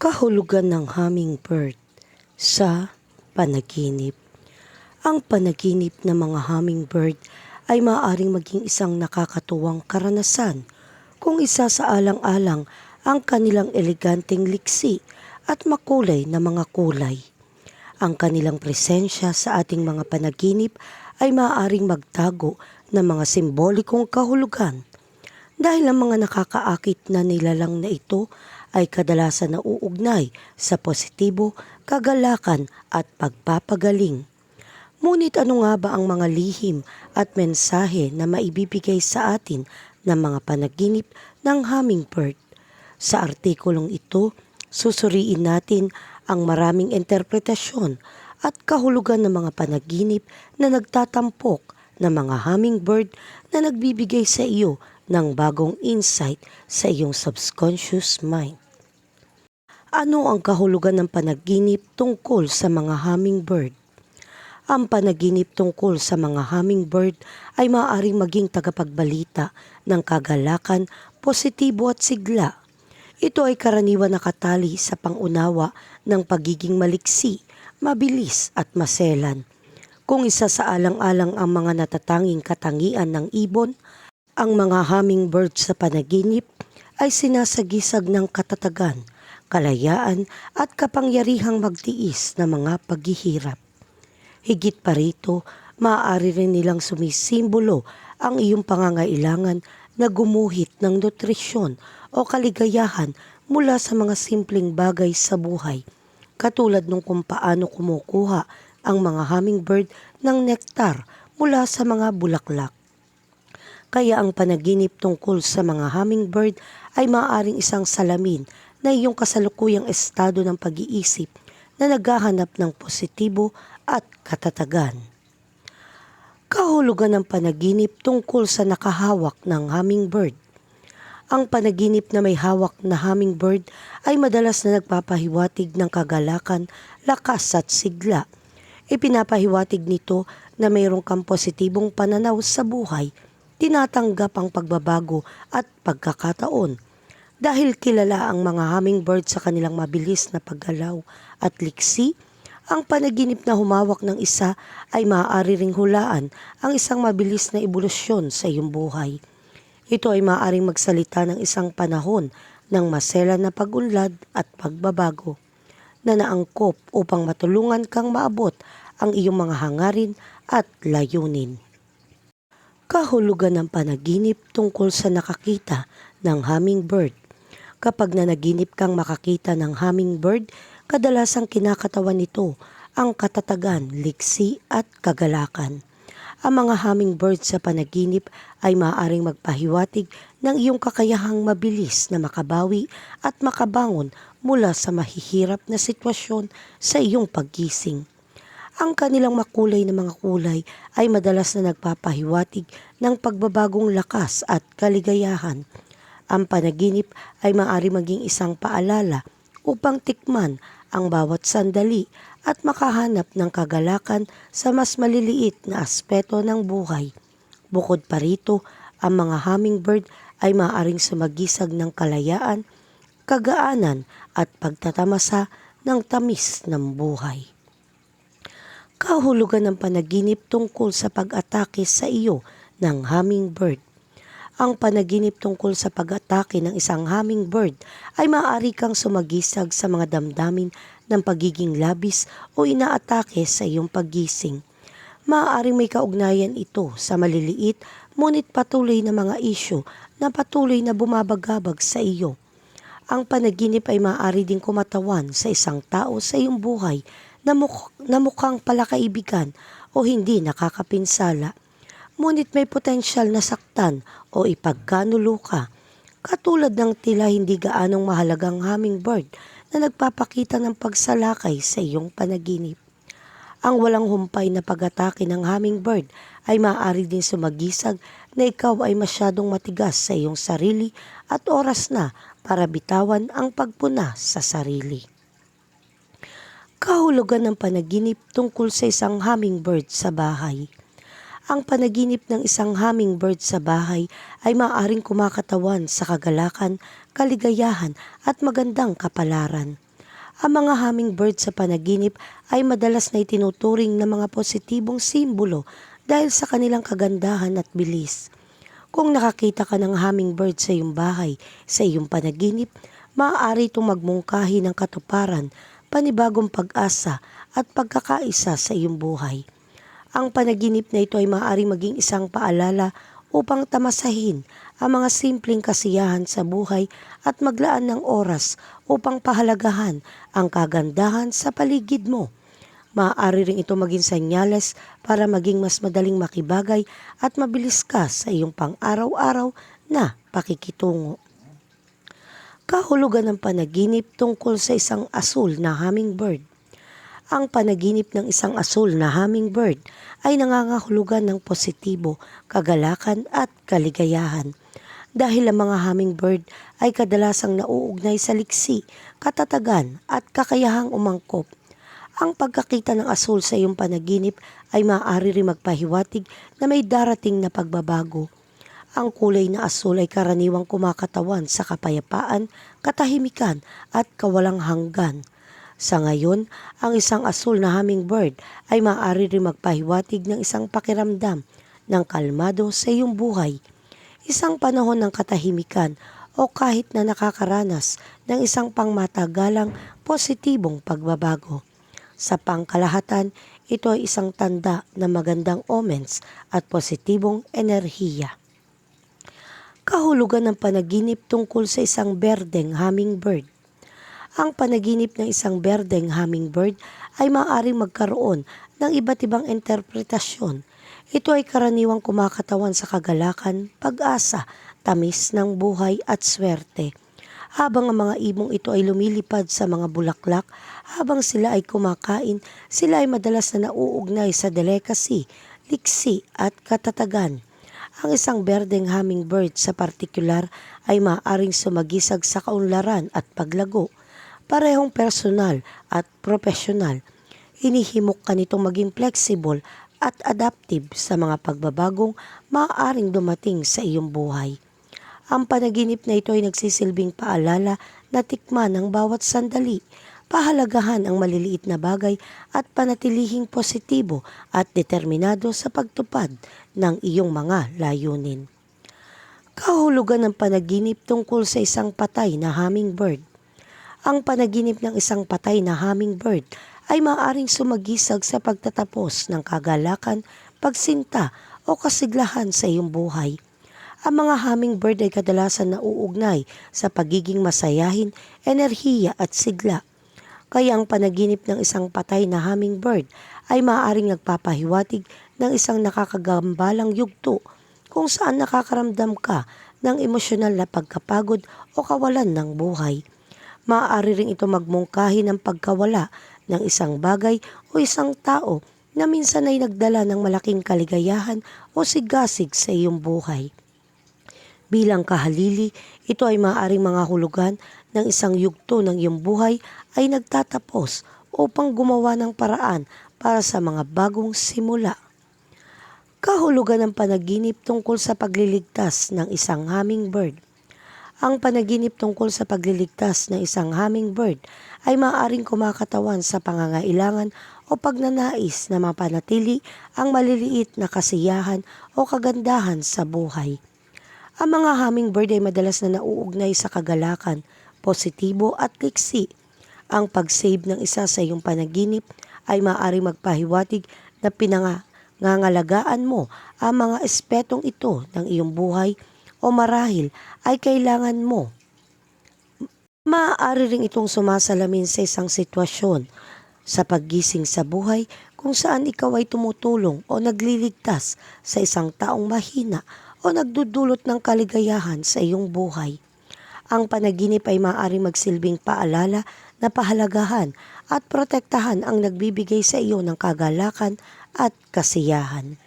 Kahulugan ng hummingbird sa panaginip. Ang panaginip ng mga hummingbird ay maaaring maging isang nakakatuwang karanasan kung isa sa alang-alang ang kanilang eleganteng liksi at makulay na mga kulay. Ang kanilang presensya sa ating mga panaginip ay maaaring magtago ng mga simbolikong kahulugan dahil ang mga nakakaakit na nilalang na ito ay kadalasan nauugnay sa positibo, kagalakan at pagpapagaling. Ngunit ano nga ba ang mga lihim at mensahe na maibibigay sa atin ng mga panaginip ng hummingbird? Sa artikulong ito, susuriin natin ang maraming interpretasyon at kahulugan ng mga panaginip na nagtatampok ng mga hummingbird na nagbibigay sa iyo ng bagong insight sa iyong subconscious mind. Ano ang kahulugan ng panaginip tungkol sa mga hummingbird? Ang panaginip tungkol sa mga hummingbird ay maaaring maging tagapagbalita ng kagalakan, positibo at sigla. Ito ay karaniwan nakatali sa pangunawa ng pagiging maliksi, mabilis at maselan. Kung isa sa alang-alang ang mga natatanging katangian ng ibon, ang mga hummingbird sa panaginip ay sinasagisag ng katatagan, kalayaan at kapangyarihang magtiis na mga paghihirap. Higit pa rito, maaari rin nilang sumisimbolo ang iyong pangangailangan na gumuhit ng nutrisyon o kaligayahan mula sa mga simpleng bagay sa buhay, katulad nung kung paano kumukuha ang mga hummingbird ng nektar mula sa mga bulaklak. Kaya ang panaginip tungkol sa mga hummingbird ay maaaring isang salamin na iyong kasalukuyang estado ng pag-iisip na naghahanap ng positibo at katatagan. Kahulugan ng panaginip tungkol sa nakahawak ng hummingbird. Ang panaginip na may hawak na hummingbird ay madalas na nagpapahiwatig ng kagalakan, lakas at sigla. Ipinapahiwatig nito na mayroong kang positibong pananaw sa buhay, tinatanggap ang pagbabago at pagkakataon. Dahil kilala ang mga hummingbird sa kanilang mabilis na paggalaw at liksi, ang panaginip na humawak ng isa ay maaari ring hulaan ang isang mabilis na ebolusyon sa iyong buhay. Ito ay maaaring magsalita ng isang panahon ng masela na pagunlad at pagbabago na naangkop upang matulungan kang maabot ang iyong mga hangarin at layunin. Kahulugan ng panaginip tungkol sa nakakita ng hummingbird. Kapag nanaginip kang makakita ng hummingbird, kadalasang kinakatawan nito ang katatagan, liksi at kagalakan. Ang mga hummingbird sa panaginip ay maaaring magpahiwatig ng iyong kakayahang mabilis na makabawi at makabangon mula sa mahihirap na sitwasyon sa iyong paggising. Ang kanilang makulay na mga kulay ay madalas na nagpapahiwatig ng pagbabagong lakas at kaligayahan. Ang panaginip ay maaari maging isang paalala upang tikman ang bawat sandali at makahanap ng kagalakan sa mas maliliit na aspeto ng buhay. Bukod pa rito, ang mga hummingbird ay maaaring sumagisag ng kalayaan, kagaanan at pagtatamasa ng tamis ng buhay. Kahulugan ng panaginip tungkol sa pag-atake sa iyo ng hummingbird. Ang panaginip tungkol sa pag-atake ng isang hummingbird ay maaari kang sumagisag sa mga damdamin ng pagiging labis o inaatake sa iyong paggising. Maaaring may kaugnayan ito sa maliliit ngunit patuloy na mga isyo na patuloy na bumabagabag sa iyo. Ang panaginip ay maaari ding kumatawan sa isang tao sa iyong buhay na, mukh- na mukhang palakaibigan o hindi nakakapinsala. Ngunit may potensyal na saktan o ipagkanulo ka, katulad ng tila hindi gaanong mahalagang hummingbird na nagpapakita ng pagsalakay sa iyong panaginip. Ang walang humpay na pag-atake ng hummingbird ay maaari din sumagisag na ikaw ay masyadong matigas sa iyong sarili at oras na para bitawan ang pagpuna sa sarili. Kahulugan ng panaginip tungkol sa isang hummingbird sa bahay. Ang panaginip ng isang hummingbird sa bahay ay maaaring kumakatawan sa kagalakan, kaligayahan at magandang kapalaran. Ang mga hummingbird sa panaginip ay madalas na itinuturing na mga positibong simbolo dahil sa kanilang kagandahan at bilis. Kung nakakita ka ng hummingbird sa iyong bahay, sa iyong panaginip, maaari itong magmungkahi ng katuparan, panibagong pag-asa at pagkakaisa sa iyong buhay. Ang panaginip na ito ay maaari maging isang paalala upang tamasahin ang mga simpleng kasiyahan sa buhay at maglaan ng oras upang pahalagahan ang kagandahan sa paligid mo. Maaari rin ito maging senyales para maging mas madaling makibagay at mabilis ka sa iyong pang-araw-araw na pakikitungo. Kahulugan ng panaginip tungkol sa isang asul na hummingbird. Ang panaginip ng isang asul na hummingbird ay nangangahulugan ng positibo, kagalakan at kaligayahan. Dahil ang mga hummingbird ay kadalasang nauugnay sa liksi, katatagan at kakayahang umangkop. Ang pagkakita ng asul sa iyong panaginip ay maaari rin magpahiwatig na may darating na pagbabago. Ang kulay na asul ay karaniwang kumakatawan sa kapayapaan, katahimikan at kawalang hanggan. Sa ngayon, ang isang asul na hummingbird ay maaari rin magpahiwatig ng isang pakiramdam ng kalmado sa iyong buhay. Isang panahon ng katahimikan o kahit na nakakaranas ng isang pangmatagalang positibong pagbabago. Sa pangkalahatan, ito ay isang tanda ng magandang omens at positibong enerhiya. Kahulugan ng panaginip tungkol sa isang berdeng hummingbird. Ang panaginip ng isang berdeng hummingbird ay maaaring magkaroon ng iba't ibang interpretasyon. Ito ay karaniwang kumakatawan sa kagalakan, pag-asa, tamis ng buhay at swerte. Habang ang mga ibong ito ay lumilipad sa mga bulaklak, habang sila ay kumakain, sila ay madalas na nauugnay sa delicacy, liksi at katatagan. Ang isang berdeng hummingbird sa partikular ay maaaring sumagisag sa kaunlaran at paglago. Parehong personal at profesional. Hinihimok ka nitong maging flexible at adaptive sa mga pagbabagong maaaring dumating sa iyong buhay. Ang panaginip na ito ay nagsisilbing paalala na tikman ng bawat sandali, pahalagahan ang maliliit na bagay at panatilihing positibo at determinado sa pagtupad ng iyong mga layunin. Kahulugan ng panaginip tungkol sa isang patay na hummingbird. Ang panaginip ng isang patay na hummingbird ay maaaring sumagisag sa pagtatapos ng kagalakan, pagsinta o kasiglahan sa iyong buhay. Ang mga hummingbird ay kadalasan nauugnay sa pagiging masayahin, enerhiya at sigla. Kaya ang panaginip ng isang patay na hummingbird ay maaaring nagpapahiwatig ng isang nakakagambalang yugto kung saan nakakaramdam ka ng emosyonal na pagkapagod o kawalan ng buhay. Maaari rin ito magmungkahi ng pagkawala ng isang bagay o isang tao na minsan ay nagdala ng malaking kaligayahan o sigasig sa iyong buhay. Bilang kahalili, ito ay maaaring mga hulugan ng isang yugto ng iyong buhay ay nagtatapos upang gumawa ng paraan para sa mga bagong simula. Kahulugan ng panaginip tungkol sa pagliligtas ng isang hummingbird. Ang panaginip tungkol sa pagliligtas ng isang hummingbird ay maaaring kumakatawan sa pangangailangan o pagnanais na mapanatili ang maliliit na kasiyahan o kagandahan sa buhay. Ang mga hummingbird ay madalas na nauugnay sa kagalakan, positibo at liksi. Ang pag-save ng isa sa iyong panaginip ay maaaring magpahiwatig na pinangangalagaan mo ang mga espetong ito ng iyong buhay o marahil ay kailangan mo. Maaari rin itong sumasalamin sa isang sitwasyon sa paggising sa buhay kung saan ikaw ay tumutulong o nagliligtas sa isang taong mahina o nagdudulot ng kaligayahan sa iyong buhay. Ang panaginip ay maaaring magsilbing paalala na pahalagahan at protektahan ang nagbibigay sa iyo ng kagalakan at kasiyahan.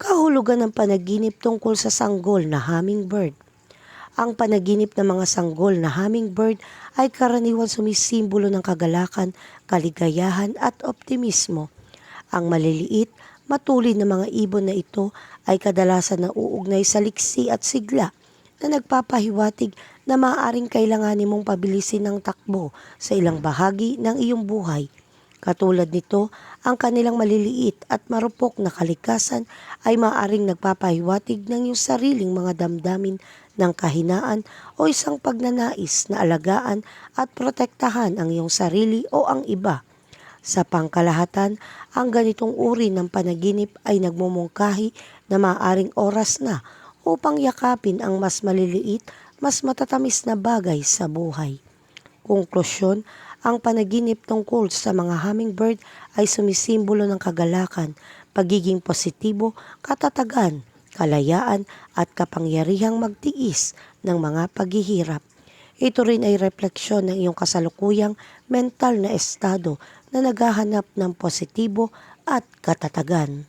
Kahulugan ng panaginip tungkol sa sanggol na hummingbird. Ang panaginip ng mga sanggol na hummingbird ay karaniwan sumisimbolo ng kagalakan, kaligayahan at optimismo. Ang maliliit, matulin na mga ibon na ito ay kadalasan nauugnay sa liksi at sigla. na nagpapahiwatig na maaaring kailanganin mong pabilisin ng takbo sa ilang bahagi ng iyong buhay. Katulad nito, ang kanilang maliliit at marupok na kalikasan ay maaaring nagpapahiwatig ng iyong sariling mga damdamin ng kahinaan o isang pagnanais na alagaan at protektahan ang iyong sarili o ang iba. Sa pangkalahatan, ang ganitong uri ng panaginip ay nagmumungkahi na maaaring oras na upang yakapin ang mas maliliit, mas matatamis na bagay sa buhay. Konklusyon, ang panaginip tungkol sa mga hummingbird ay sumisimbolo ng kagalakan, pagiging positibo, katatagan, kalayaan at kapangyarihang magtiis ng mga paghihirap. Ito rin ay refleksyon ng iyong kasalukuyang mental na estado na naghahanap ng positibo at katatagan.